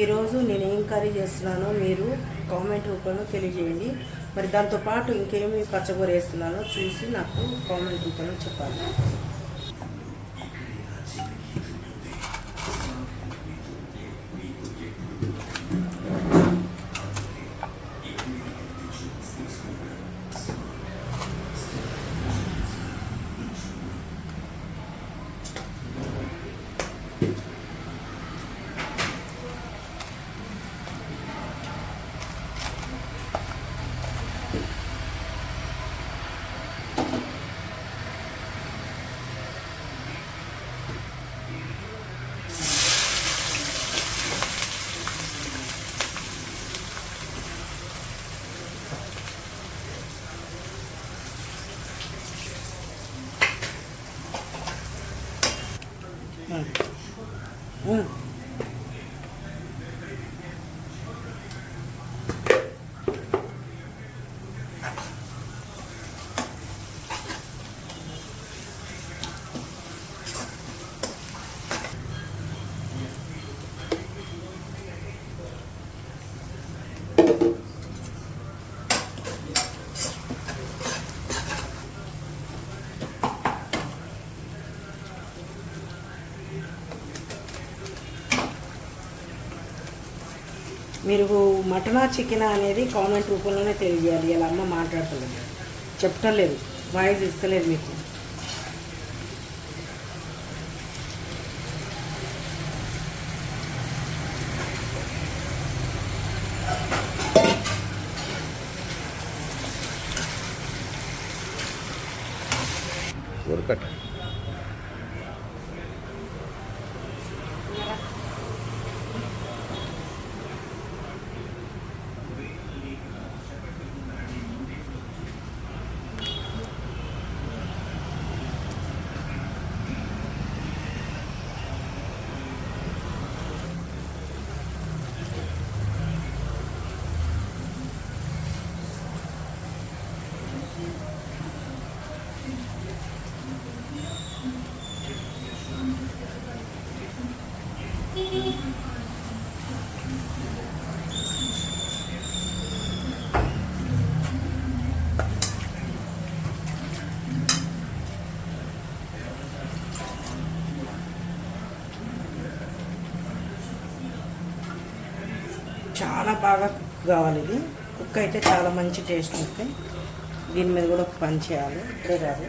ఈరోజు నేను ఏం కర్రీ చేస్తున్నానో మీరు కామెంట్ రూపంలో తెలియజేయండి. మరి దాంతోపాటు ఇంకేమి పచ్చగూర వేస్తున్నానో చూసి నాకు కామెంట్ రూపంలో చెప్పాలి Huh? Huh? మీరు మటనా చికెనా అనేది కామెంట్ రూపంలోనే తెలియజేయాలి ఇలా అమ్మ మాట్లాడతలేదు చెప్పటం లేదు. వాయిస్ ఇస్తలేదు మీకు. ఉరకట చాలా బాగా కుక్ కావాలి ఇది. కుక్ అయితే చాలా మంచి టేస్ట్ ఉంటుంది. దీని మీద కూడా ఒక పని చేయాలి. ఇప్పుడే కాదు.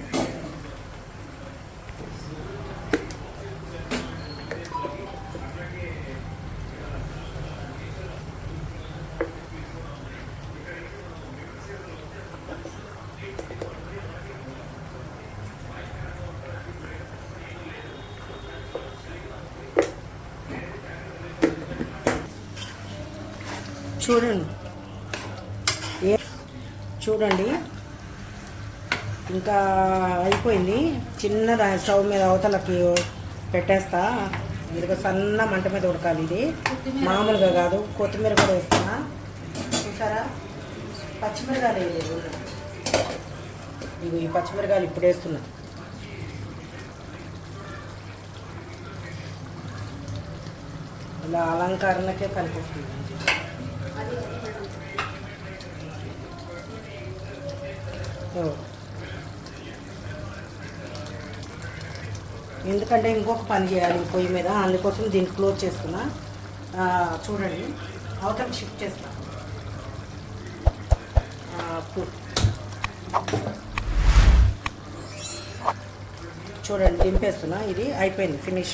చూడండి. ఏ చూడండి. ఇంకా అయిపోయింది. చిన్న స్టవ్ మీద అవతలకి పెట్టేస్తా. ఇదిగో సన్న మంట మీద ఉడకాలి ఇది. మామూలుగా కాదు. కొత్తిమీర కూడా వేస్తున్నా చూసారా? పచ్చిమిరకాయలు వేయలేదు ఇవి ఈ పచ్చిమిరకాయలు ఇప్పుడు వేస్తున్నా. ఇలా అలంకరణకే కనిపిస్తుంది ఎందుకంటే ఇంకొక పని చేయాలి పొయ్యి మీద అందుకోసం దీన్ని క్లోజ్ చేస్తున్నా. చూడండి. అవతల షిఫ్ట్ చేస్తా. చూడండి దింపేస్తున్నా. ఇది అయిపోయింది ఫినిష్.